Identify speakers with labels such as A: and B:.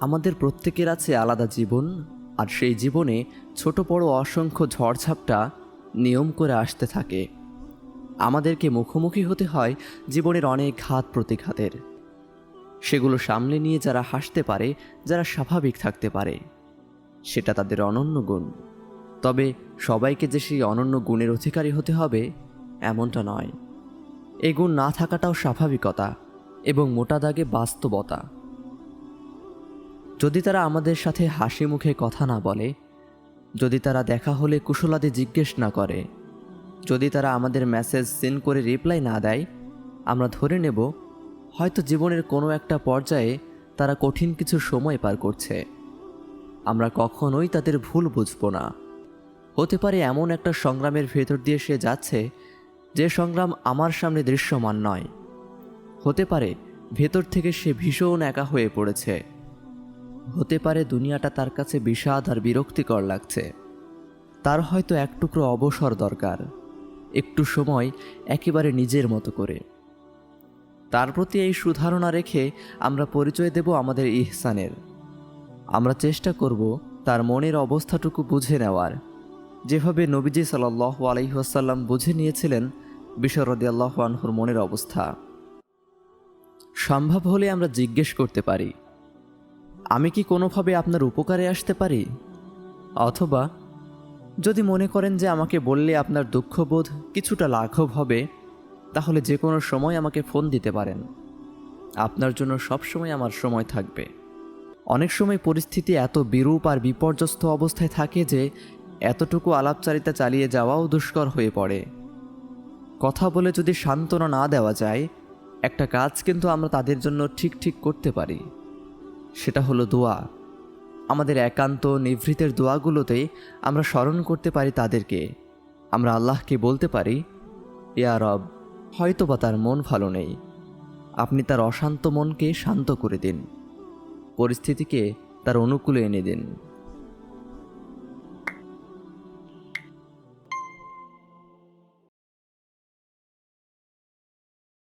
A: আমাদের প্রত্যেকের আছে আলাদা জীবন, আর সেই জীবনে ছোট বড় অসংখ্য ঝড়ঝাপটা নিয়ম করে আসতে থাকে। আমাদেরকে মুখোমুখি হতে হয় জীবনের অনেক ঘাত প্রতিঘাতের। সেগুলো সামলে নিয়ে যারা হাসতে পারে, যারা স্বাভাবিক থাকতে পারে, সেটা তাদের অনন্য গুণ। তবে সবাইকে যে সেই অনন্য গুণের অধিকারী হতে হবে, এমনটা নয়। এ গুণ না থাকাটাও স্বাভাবিকতা এবং মোটা দাগে বাস্তবতা। যদি তারা আমাদের সাথে হাসি মুখে কথা না বলে, যদি তারা দেখা হলে কুশলাদি জিজ্ঞেস না করে, যদি তারা আমাদের মেসেজ সেন্ড করে রিপ্লাই না দেয়, আমরা ধরে নেব, হয়তো জীবনের কোনো একটা পর্যায়ে তারা কঠিন কিছু সময় পার করছে। আমরা কখনোই তাদের ভুল বুঝব না। হতে পারে এমন একটা সংগ্রামের ভেতর দিয়ে সে যাচ্ছে, যে সংগ্রাম আমার সামনে দৃশ্যমান নয়। হতে পারে ভেতর থেকে সে ভীষণ একা হয়ে পড়েছে। হতে পারে দুনিয়াটা তার কাছে বিষাদ আর বিরক্তিকর লাগছে। তার হয়তো এক টুকরো অবসর দরকার, একটু সময় একেবারে নিজের মতো করে। তার প্রতি এই সুধারণা রেখে আমরা পরিচয় দেব আমাদের ইহসানের। আমরা চেষ্টা করব তার মনের অবস্থাটুকু বুঝে নেওয়ার। যেভাবে নবীজি সাল্লাহ আলহিহাসাল্লাম বুঝে নিয়েছিলেন বিশ্বরদি আল্লাহ আনহুর মনের অবস্থা। সম্ভব হলে আমরা জিজ্ঞেস করতে পারি আমি কি কোনোভাবে আপনার উপকারে আসতে পারি? অথবা, যদি মনে করেন যে আমাকে বললে আপনার দুঃখবোধ কিছুটা লাঘব হবে, তাহলে যে কোনো সময় আমাকে ফোন দিতে পারেন। আপনার জন্য সব সময় আমার সময় থাকবে। অনেক সময় পরিস্থিতি এত বিরূপ আর বিপর্যস্ত অবস্থায় থাকে যে এতটুকু আলাপচারিতা চালিয়ে যাওয়াও দুষ্কর হয়ে পড়ে। কথা বলে যদি সান্ত্বনা না দেওয়া যায়, একটা কাজ কিন্তু আমরা তাদের জন্য ঠিক ঠিক করতে পারি। সেটা হলো দোয়া। আমাদের একান্ত নিভৃতের দোয়াগুলোতে আমরা স্মরণ করতে পারি তাদেরকে। আমরা আল্লাহকে বলতে পারি, ইয়া রব, হয়তোবা তার মন ভালো নেই। আপনি তার অশান্ত মনকে শান্ত করে দিন। পরিস্থিতিকে তার অনুকূলে এনে দিন।